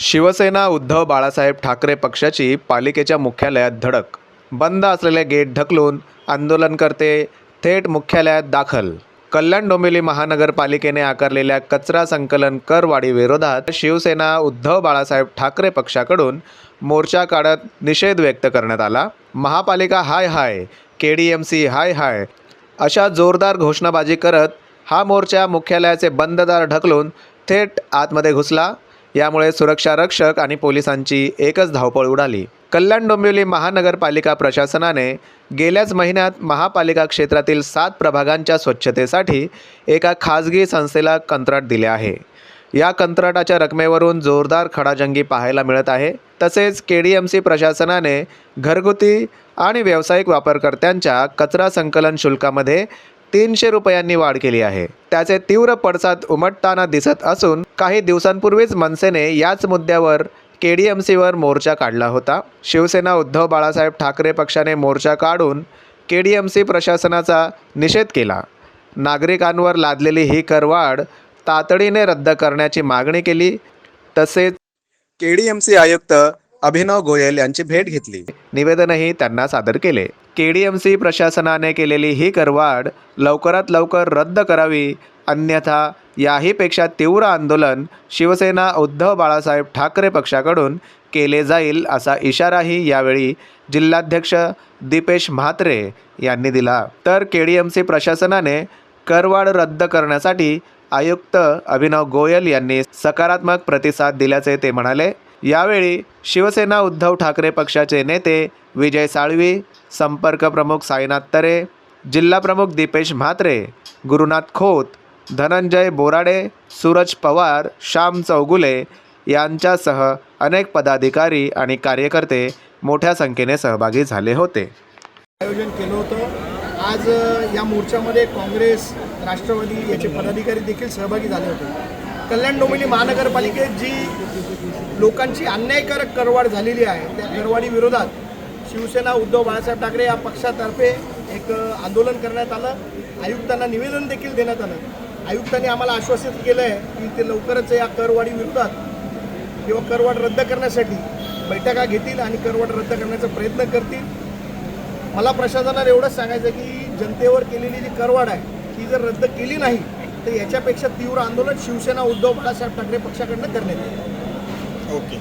शिवसेना उद्धव बाळासाहेब ठाकरे पक्षाची पालिकेच्या मुख्यालयात धडक. बंद असलेले गेट ढकलून आंदोलनकर्ते थेट मुख्यालयात दाखल. कल्याण डोंबिवली महानगरपालिकेने आकारलेल्या कचरा संकलन करवाढीविरोधात शिवसेना उद्धव बाळासाहेब ठाकरे पक्षाकडून मोर्चा काढत निषेध व्यक्त करण्यात आला. महापालिका हाय हाय के डी एम सी हाय हाय अशा जोरदार घोषणाबाजी करत हा मोर्चा मुख्यालयाचे बंद दार ढकलून थेट आतमध्ये घुसला. यामुळे सुरक्षा रक्षक आणि पोलिसांची एकच धावपळ उडाली. कल्याण डोंबिवली महानगरपालिका प्रशासनाने गेल्याच महिन्यात महापालिका क्षेत्रातील सात प्रभागांच्या स्वच्छतेसाठी एका खाजगी संस्थेला कंत्राट दिले आहे. या कंत्राटाच्या रकमेवरून जोरदार खडाजंगी पाहायला मिळत आहे. तसेच के डी एम सी प्रशासनाने घरगुती आणि व्यावसायिक वापरकर्त्यांच्या कचरा संकलन शुल्कामध्ये तीनशे रुपयांनी वाढ केली आहे. त्याचे तीव्र पडसाद उमटताना दिसत असून काही दिवसांपूर्वीच मनसेने याच मुद्द्यावर के डी एम सीवर मोर्चा काढला होता. शिवसेना उद्धव बाळासाहेब ठाकरे पक्षाने मोर्चा काढून के डी एम सी प्रशासनाचा निषेध केला. नागरिकांवर लादलेली ही करवाढ तातडीने रद्द करण्याची मागणी केली. तसेच के डी एम सी आयुक्त अभिनव गोयल यांची भेट घेतली. निवेदनही त्यांना सादर केले. के डी एम सी प्रशासनाने केलेली ही करवाढ लवकरात लवकर रद्द करावी अन्यथा याहीपेक्षा तीव्र आंदोलन शिवसेना उद्धव बाळासाहेब ठाकरे पक्षाकडून केले जाईल असा इशाराही यावेळी जिल्हाध्यक्ष दीपेश म्हात्रे यांनी दिला. तर के डी एम सी प्रशासनाने करवाढ रद्द करण्यासाठी आयुक्त अभिनव गोयल यांनी सकारात्मक प्रतिसाद दिल्याचे ते म्हणाले. यावेळी शिवसेना उद्धव ठाकरे पक्षाचे नेते विजय साळवी संपर्क प्रमुख साईनाथ तरे जिल्हाप्रमुख दीपेश म्हात्रे गुरुनाथ खोत धनंजय बोराडे सूरज पवार श्याम चौगुले यांच्यासह अनेक पदाधिकारी आणि कार्यकर्ते मोठ्या संख्येने सहभागी झाले होते. आयोजन केलं होतं. आज या मोर्चामध्ये काँग्रेस राष्ट्रवादी याचे पदाधिकारी देखील सहभागी झाले होते. कल्याण डोंबिवली महानगरपालिकेत जी लोकांची अन्यायकारक करवाढ झालेली आहे त्या करवाढी विरोधात शिवसेना उद्धव बाळासाहेब ठाकरे या पक्षातर्फे एक आंदोलन करण्यात आलं. आयुक्तांना निवेदन देखील देण्यात आलं. आयुक्तांनी आम्हाला आश्वासित केलं आहे की ते लवकरच या करवाढी विरोधात किंवा करवाढ रद्द करण्यासाठी बैठका घेतील आणि करवाढ रद्द करण्याचा प्रयत्न करतील. मला प्रशासनाला एवढंच सांगायचं की जनतेवर केलेली जी करवाढ आहे ती जर रद्द केली नाही तर याच्यापेक्षा तीव्र आंदोलन शिवसेना उद्धव बाळासाहेब ठाकरे पक्षाकडनं करण्यात येईल. ओके.